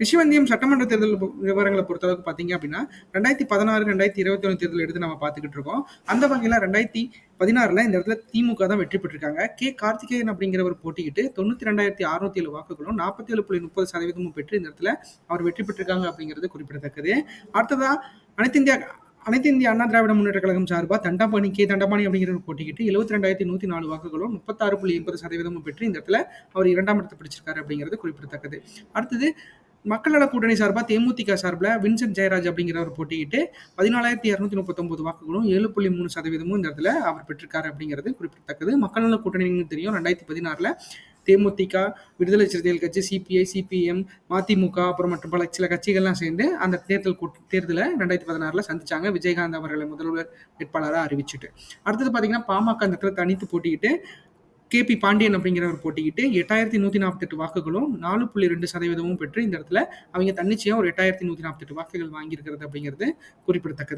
ரிஷிவந்தியம் சட்டமன்ற தேர்தல் விவரங்களை பொறுத்தளவுக்கு பார்த்தீங்க அப்படின்னா ரெண்டாயிரத்தி பதினாறு ரெண்டாயிரத்தி இருபத்தி ஒன்று தேர்தல் எடுத்து நம்ம பார்த்துக்கிட்டு இருக்கோம். அந்த வகையில் ரெண்டாயிரத்தி பதினாறில் இந்த இடத்துல திமுக தான் வெற்றி பெற்றிருக்காங்க. கே கார்த்திகேயன் அப்படிங்கிறவர் போட்டிக்கிட்டு தொண்ணூற்றி ரெண்டாயிரத்தி அறுநூத்தி ஏழு வாக்குகளும் நாற்பத்தி ஏழு புள்ளி முப்பது சதவீதமும் பெற்று இந்த இடத்துல அவர் வெற்றி பெற்றிருக்காங்க அப்படிங்கிறது குறிப்பிடத்தக்கது. அடுத்ததாக அனைத்து இந்தியா அனைத்து இந்திய அண்ணா திராவிட முன்னேற்ற கழகம் சார்பாக தண்டபாணி கே தண்டபாணி அப்படிங்கிறவர் போட்டிக்கிட்டு எழுபத்தி ரெண்டாயிரத்தி நூற்றி நாலு வாக்குகளும் முப்பத்தாறு புள்ளி எண்பது சதவீதமும் பெற்று இந்த இடத்துல அவர் இரண்டாம் இடத்தை பிடிச்சிருக்காரு அப்படிங்கிறது குறிப்பிடத்தக்கது. அடுத்தது மக்களோட கூட்டணி சார்பாக தேமுதிக சார்பில் வின்சென்ட் ஜெயராஜ் அப்படிங்கிறவர் போட்டிக்கிட்டு பதினாலாயிரத்தி இரநூத்தி முப்பத்தொம்பது வாக்குகளும் ஏழு புள்ளி மூணு சதவீதமும் இந்த இடத்துல அவர் பெற்றிருக்காரு அப்படிங்கிறது குறிப்பிடத்தக்கது. மக்கள் நல கூட்டணின்னு தெரியும். ரெண்டாயிரத்தி பதினாறில் தேமுதிக விடுதலை சிறுத்தைகள் கட்சி சிபிஐ சிபிஎம் மதிமுக அப்புறம் மற்றும் பல சில கட்சிகள்லாம் சேர்ந்து அந்த தேர்தல் தேர்தலில் தேர்தலை ரெண்டாயிரத்தி பதினாறில் சந்திச்சாங்க. விஜயகாந்த் அவர்களை முதல்வர் வேட்பாளராக அறிவிச்சுட்டு. அடுத்தது பார்த்தீங்கன்னா பாமக அந்த இடத்துல தனித்து போட்டிக்கிட்டு கேபி பாண்டியன் அப்படிங்கிறவர் போட்டிக்கிட்டு எட்டாயிரத்தி நூற்றி நாற்பத்தெட்டு வாக்குகளும் நாலு புள்ளி ரெண்டு சதவீதமும் பெற்று இந்த இடத்துல அவங்க தன்னிச்சையாக ஒரு எட்டாயிரத்தி நூற்றி நாற்பத்தெட்டு வாக்குகள் வாங்கியிருக்கிறது அப்படிங்கிறது குறிப்பிடத்தக்கது.